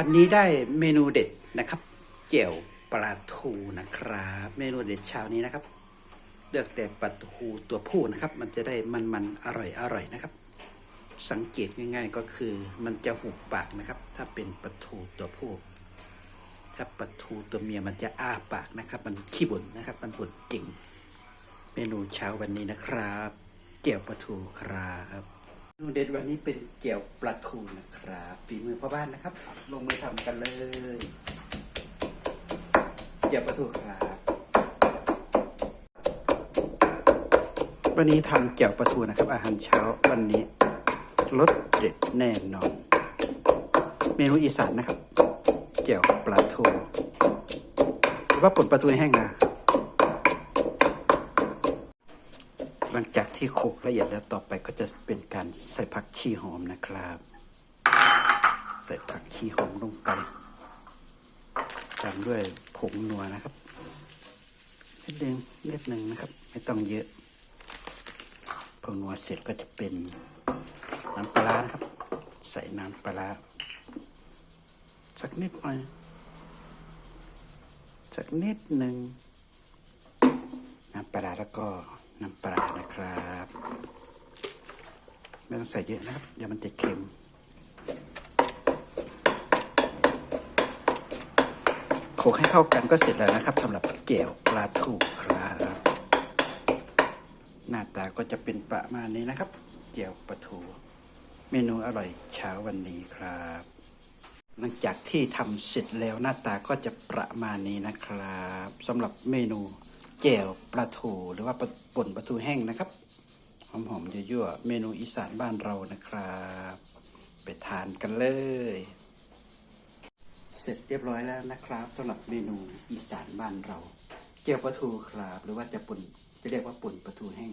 วันนี้ได้เมนูเด็ดนะครับเกี่ยวปลาทูนะครับ เมนูเด็ดเช้านี้นะครับ เลือกแต่ปลาทูตัวผู้นะครับ มันจะได้มันๆอร่อยอร่อยนะครับ สังเกตง่ายๆก็คือมันจะหุบปากนะครับ ถ้าเป็นปลาทูตัวผู้ถ้าปลาทูตัวเมียมันจะอ้าปากนะครับ มันขี้บ่นนะครับ มันบ่นเก่งเมนูเช้าวันนี้นะครับเกี่ยวปลาทูครับเมนูเด็ดวันนี้เป็นเกี่ยวปลาทูนะครับ ฝีมือพ่อบ้านนะครับ ลงมือทำกันเลยเกี่ยวปลาทูครับวันนี้ทำเกี่ยวปลาทูนะครับ อาหารเช้าวันนี้รสเด็ดแน่นอน เมนูอีสานนะครับเกี่ยวปลาทูหรือว่าป่นปลาทูแห้งนะหลังจากที่โขลกละเอียดแล้วต่อไปก็จะเป็นการใส่ผักชีหอมนะครับ ใส่ผักชีหอมลงไปตามด้วยผงนัวนะครับนิดนึงนิดหนึ่งนะครับ ไม่ต้องเยอะผงนัวเสร็จก็จะเป็นน้ำปลานะครับ ใส่น้ำปลาสักนิดหน่อยสักนิดหนึ่งน้ำปลาร้าแล้วก็น้ำปลานะครับ ไม่ต้องใส่เยอะนะครับเดี๋ยวมันจะเค็ม โข ลกให้เข้ากันก็เสร็จแล้วนะครับสำหรับเกี่ยวปลาทูครับหน้าตาก็จะเป็นประมาณนี้นะครับเกี่ยวปลาทู เมนูอร่อยเช้าวันนี้ครับ หลังจากที่ทำเสร็จแล้วหน้าตาก็จะประมาณนี้นะครับสำหรับเมนูแจ่วปลาทูหรือว่าป่นปลาทูแห้งนะครับหอมๆยั่วๆเมนูอีสานบ้านเรานะครับ ไปทานกันเลย เสร็จเรียบร้อยแล้วนะครับสำหรับเมนูอีสานบ้านเรา เกี๊ยวปลาทูครับ หรือว่าจะปุ่นจะเรียกว่าปุ่นปลาทูแห้ง